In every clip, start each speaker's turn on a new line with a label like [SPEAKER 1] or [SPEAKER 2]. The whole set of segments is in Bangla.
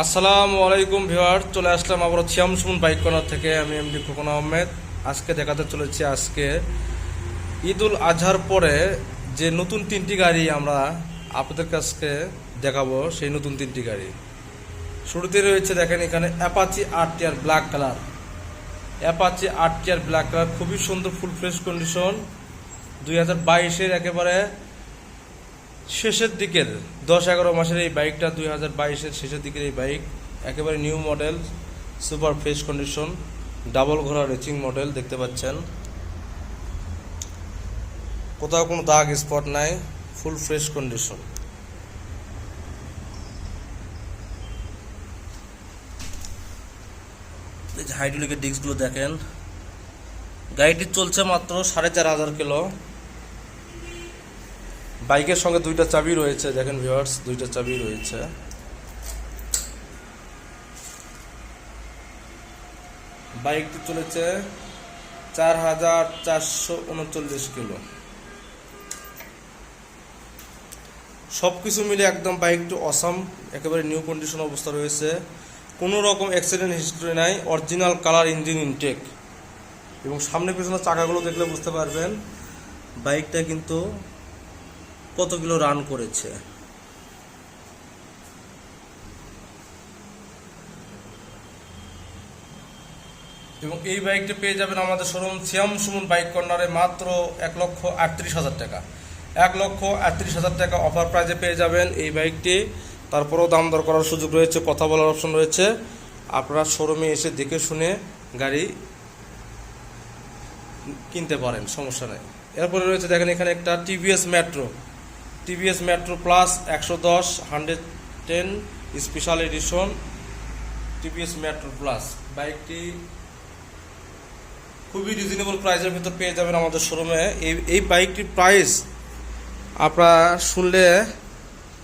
[SPEAKER 1] আসসালামু আলাইকুম ভিওয়ার চলে আসলাম আবার ছিয়ামসুমন বাইক কর্নার থেকে। আমি এমডি খোকন আহমেদ। আজকে দেখাতে চলেছি আজকে ঈদুল আজহার পরে যে নতুন তিনটি গাড়ি আমরা আপনাদের কাছকে দেখাবো, সেই নতুন তিনটি গাড়ি। শুরুতে রয়েছে দেখেন এখানে অ্যাপাচি আট টিয়ার ব্ল্যাক কালার অ্যাপাচি আট টিয়ার ব্ল্যাক কালার খুবই সুন্দর ফুল ফ্রেশ কন্ডিশন দুই হাজার বাইশের একেবারে শেষের দিকের দশ এগারো মাসের এই বাইকটা দুই হাজার বাইশের শেষের দিকের এই বাইক, একেবারে new model super fresh condition double ঘোড়া রেচিং মডেল দেখতে পাচ্ছেন। কোথাও কোনো দাগ স্পট নাই ফুল ফ্রেশ কন্ডিশন হাইড্রোলিকের ডিস্কগুলো দেখেন। গাড়িটি চলছে মাত্র সাড়ে চার হাজার কিলো। বাইকের সঙ্গে দুইটা চাবি রয়েছে, দেখেন ভিউয়ার্স দুইটা চাবি রয়েছে। বাইকটি চলেছে চার হাজার চারশো উনচল্লিশ কিলো। সব কিছু মিলে একদম বাইকটি অসাম একেবারে নিউ কন্ডিশন অবস্থা রয়েছে। কোনো রকম অ্যাক্সিডেন্ট হিস্ট্রি নাই অরিজিনাল কালার ইঞ্জিন ইনটেক এবং সামনে পিছনে চাকাগুলো দেখলে বুঝতে পারবেন, বাইকটা কিন্তু কত কিলো রান করেছে? এবং এই বাইকটি পেয়ে যাবেন আমাদের শোরুম সিয়াম সুমন বাইক কর্নারে মাত্র এক লক্ষ আটত্রিশ হাজার টাকা। এক লক্ষ আটত্রিশ হাজার টাকা অফার প্রাইজে পেয়ে যাবেন এই বাইকটি। তারপরেও দাম দর করার সুযোগ রয়েছে, কথা বলার অপশন রয়েছে। আপনারা শোরুমে এসে দেখে শুনে গাড়ি কিনতে পারেন, সমস্যা নেই। এরপরে রয়েছে দেখেন এখানে একটা TVS Metro. TVS Metro plus একশো দশ, hundred ten special edition TVS Metro plus. বাইকটি খুবই রিজনেবল প্রাইসের ভিতর পেয়ে যাবেন আমাদের শোরুমে এই এই বাইকটির প্রাইস আপনারা শুনলে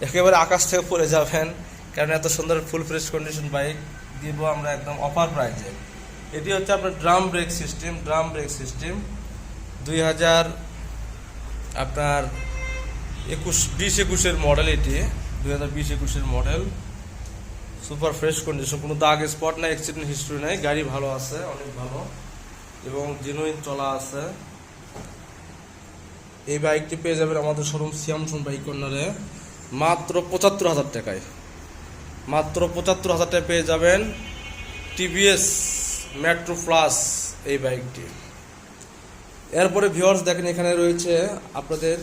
[SPEAKER 1] একেবারে আকাশ থেকে পড়ে যাবেন, কারণ এত সুন্দর ফুল ফ্রেশ কন্ডিশন বাইক দিব আমরা একদম অফার প্রাইসে এটি হচ্ছে আপনার drum brake system drum brake system দুই হাজার আপনার একুশ, বিশ একুশের মডেল এটি, দুই হাজার বিশ একুশের মডেল সুপার ফ্রেশ কন্ডিশন কোনো দাগ স্পট নাই অ্যাক্সিডেন্ট হিস্ট্রি নাই, গাড়ি ভালো আছে, অনেক ভালো। এবং জেনুইন চলা আছে। এই বাইকটি পেয়ে যাবেন আমাদের শোরুম সিয়ামসুন বাইক কর্নারে মাত্র পঁচাত্তর হাজার টাকায়। মাত্র পঁচাত্তর হাজার টাকায় পেয়ে যাবেন টিভিএস মেট্রো প্লাস এই বাইকটি এরপরে ভিওর্স দেখেন, এখানে রয়েছে আপনাদের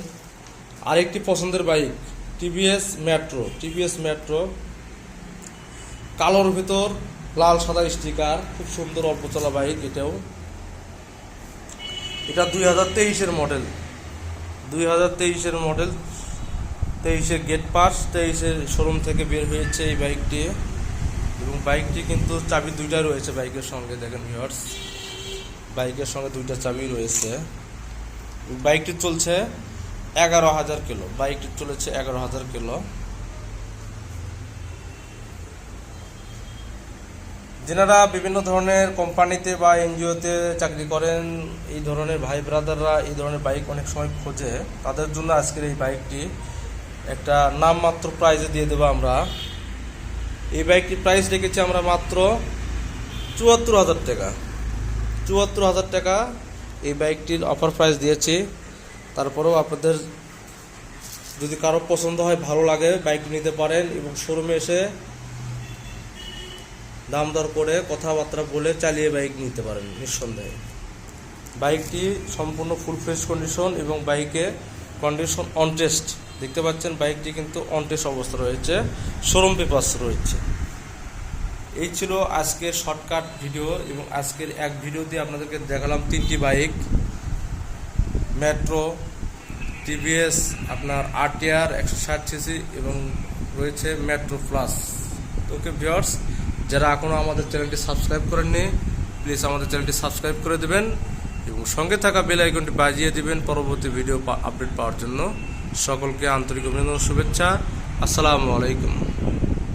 [SPEAKER 1] আরেকটি পছন্দের bike, TVS Metro TVS Metro. কালোর ভিতর লাল সাদা স্টিকার, খুব সুন্দর অল্প চলা বাইক এটাও। এটা দুই হাজার তেইশের মডেল। দুই হাজার তেইশের মডেল, তেইশের গেট পাস, তেইশের শোরুম থেকে বের হয়েছে এই বাইকটি। এবং বাইকটি কিন্তু চাবি দুইটা রয়েছে বাইকের সঙ্গে, দেখেন ভিওর্স বাইকের সঙ্গে দুইটা চাবি রয়েছে। বাইকটি চলছে এগারো হাজার কিলো। বাইকটি চলেছে এগারো হাজার কিলো। যেনারা বিভিন্ন ধরনের কোম্পানিতে বা এনজিওতে চাকরি করেন, এই ধরনের ভাই ব্রাদাররা এই ধরনের বাইক অনেক সময় খোঁজে। তাদের জন্য আজকের এই বাইকটি একটা নামমাত্র প্রাইজে দিয়ে দেবো আমরা। এই বাইকটির প্রাইস রেখেছি আমরা মাত্র চুয়াত্তর হাজার টাকা। চুয়াত্তর হাজার টাকা এই বাইকটির অফার প্রাইস দিয়েছি। তারপরেও আপনাদের যদি কারও পছন্দ হয়, ভালো লাগে বাইক নিতে পারেন এবং শোরুমে এসে দাম দর করে কথাবার্তা বলে চালিয়ে বাইক নিতে পারেন, নিঃসন্দেহে। বাইকটি সম্পূর্ণ ফুল ফ্রেশ কন্ডিশন এবং বাইকে কন্ডিশন অন টেস্ট দেখতে পাচ্ছেন বাইকটি কিন্তু অন টেস্ট অবস্থা রয়েছে শোরুম পেপার্স রয়েছে। এই ছিল আজকের শর্টকাট ভিডিও এবং আজকের এক ভিডিও দিয়ে আপনাদেরকে দেখালাম তিনটি বাইক মেট্রো, টিভিএস, আপনার আরটিআর একশো ষাট সিসি এবং রয়েছে মেট্রো প্লাস। ওকে ভিওর্স যারা এখনও আমাদের চ্যানেলটি সাবস্ক্রাইব করেননি, প্লিজ আমাদের চ্যানেলটি সাবস্ক্রাইব করে দেবেন এবং সঙ্গে থাকা বেল আইকনটি বাজিয়ে দিবেন পরবর্তী ভিডিও আপডেট পাওয়ার জন্য। সকলকে আন্তরিক অভিনন্দন, শুভেচ্ছা। আসসালামু আলাইকুম।